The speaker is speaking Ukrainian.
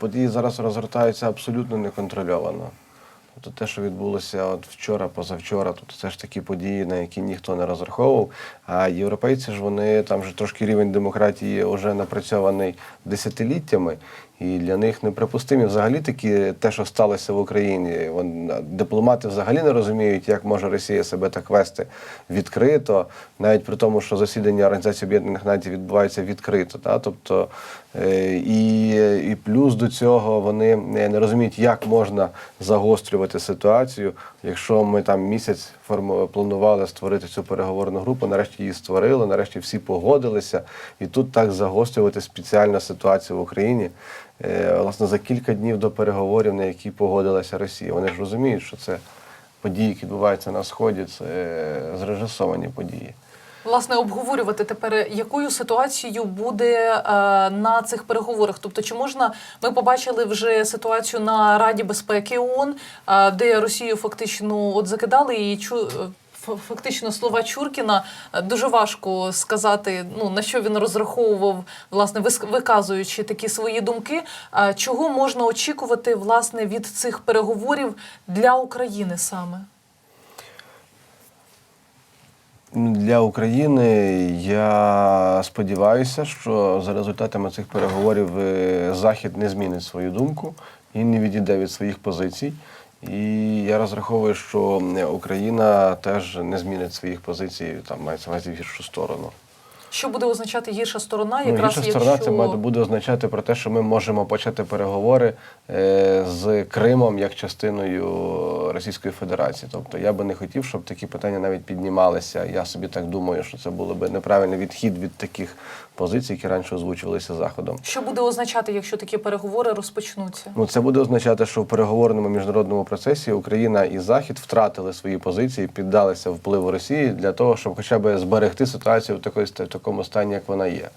події зараз розгортаються абсолютно неконтрольовано. Тобто те, що відбулося от вчора, позавчора, тобто це ж такі події, на які ніхто не розраховував. А європейці ж вони там же трошки рівень демократії вже напрацьований десятиліттями, і для них неприпустимі взагалі такі те, що сталося в Україні. Вон, дипломати взагалі не розуміють, як може Росія себе так вести відкрито, навіть при тому, що засідання Організації Об'єднаних Націй відбувається відкрито. Та? Тобто, е, і, і плюс до цього вони не не розуміють, як можна загострювати ситуацію. Якщо ми там місяць планували створити цю переговорну групу, нарешті її створили, нарешті всі погодилися, і тут так загострювати спеціальна ситуація в Україні. Е, Власне, за кілька днів до переговорів, на які погодилася Росія. Вони ж розуміють, що це події, які відбуваються на сході, це е, зрежисовані події. Власне, обговорювати тепер, якою ситуацією буде е, на цих переговорах. Тобто, чи можна ми побачили вже ситуацію на Раді безпеки ООН, е, де Росію фактично от закидали і чу. е, Фактично слова Чуркіна дуже важко сказати, ну на що він розраховував, власне, виказуючи такі свої думки. Е, Чого можна очікувати власне від цих переговорів для України саме? Для України я сподіваюся, що за результатами цих переговорів е, Захід не змінить свою думку і не відійде від своїх позицій. І я розраховую, що е, Україна теж не змінить своїх позицій, там мається увазі в гіршу сторону. Що буде означати гірша сторона? Ну, Якраз гірша сторона це буде означати про те, що ми можемо почати переговори е, з Кримом як частиною Російської Федерації. Тобто я би не хотів, щоб такі питання навіть піднімалися. Я собі так думаю, що це було б неправильний відхід від таких позицій, які раніше озвучувалися Заходом. Що буде означати, якщо такі переговори розпочнуться? Ну, це буде означати, що в переговорному міжнародному процесі Україна і Захід втратили свої позиції, піддалися впливу Росії для того, щоб хоча б зберегти ситуацію в такої такому стані, як вона є.